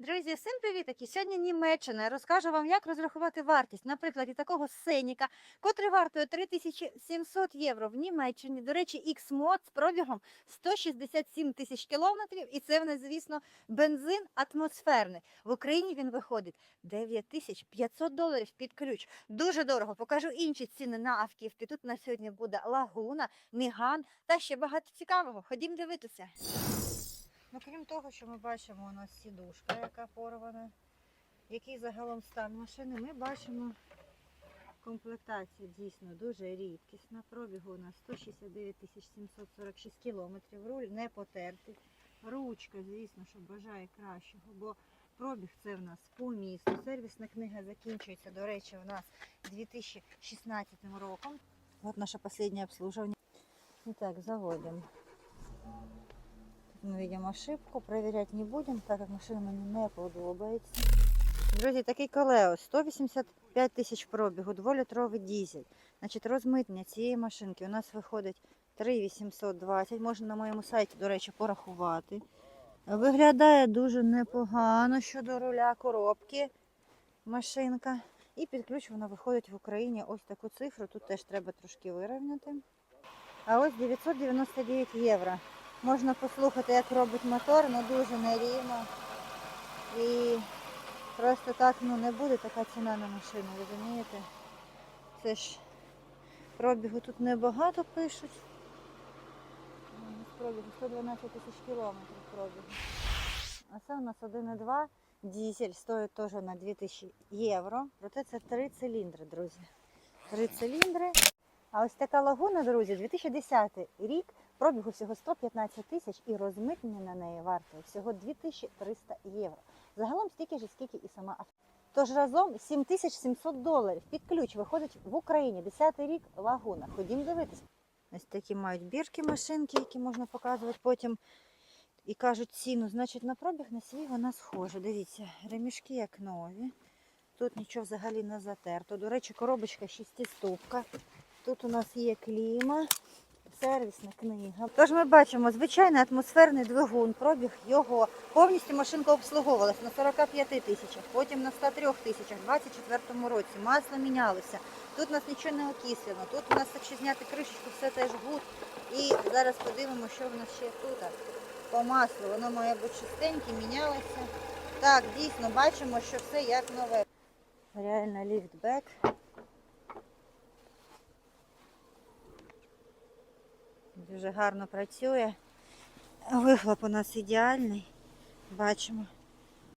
Друзі, всім привітки! Сьогодні Німеччина. Розкажу вам, як розрахувати вартість, наприклад, такого сеніка, котрий вартує 3700 євро в Німеччині. До речі, X-мод з пробігом 167 тисяч кілометрів, і це в нас, звісно, бензин атмосферний. В Україні він виходить 9500 доларів під ключ. Дуже дорого. Покажу інші ціни на автівки. Тут на сьогодні буде Лагуна, Міган та ще багато цікавого. Ходім дивитися. Ну, крім того, що ми бачимо, у нас сідушка, яка порвана, який загалом стан машини, ми бачимо комплектація дійсно дуже рідкісна. Пробігу у нас 169 746 кілометрів, руль не потертий. Ручка, звісно, що бажає кращого, бо пробіг це в нас по місту. Сервісна книга закінчується, до речі, у нас 2016 роком. От наше останнє обслуживання. І так, заводимо. Ми видимо ошибку, проверять не будемо, так як машина мені не подобається. Друзі, такий колео, 185 тисяч пробігу, 2-літровий дізель. Значить, розмитнення цієї машинки у нас виходить 3820. Можна на моєму сайті, до речі, порахувати. Виглядає дуже непогано щодо руля коробки машинка. І під ключ вона виходить в Україні ось таку цифру. Тут теж треба трошки вирівняти. А ось 999 євро. Можна послухати, як робить мотор, але дуже нерівно. І просто так ну, не буде така ціна на машину, розумієте? Це ж пробігу тут небагато пишуть. Ну, пробігу 112 тисяч кілометрів пробігу. А це у нас 1,2 дізель, стоїть теж на 2000 євро. Проте це три циліндри, друзі. Три циліндри. А ось така лагуна, друзі, 2010 рік. Пробігу всього 115 тисяч і розмитнення на неї вартує всього 2300 євро. Загалом стільки ж, скільки і сама авто. Тож разом 7700 доларів під ключ виходить в Україні. 10 рік лагуна. Ходім дивитись. Ось такі мають бірки машинки, які можна показувати потім. І кажуть ціну, значить на пробіг на свій вона схожа. Дивіться, ремішки як нові. Тут нічого взагалі не затерто. До речі, коробочка шестиступка. Тут у нас є кліма сервісна книга. Тож ми бачимо звичайний атмосферний двигун, пробіг його. Повністю машинка обслуговувалась на 45 тисячах, потім на 103 тисячах, у 24 році. Масло мінялося. Тут у нас нічого не окислено, тут у нас, якщо зняти кришечку, все теж гуд. І зараз подивимося, що в нас ще тут. По маслу воно має бути чистеньке, мінялося. Так, дійсно, бачимо, що все як нове. Реально ліфтбек. Дуже гарно працює. Вихлоп у нас ідеальний. Бачимо.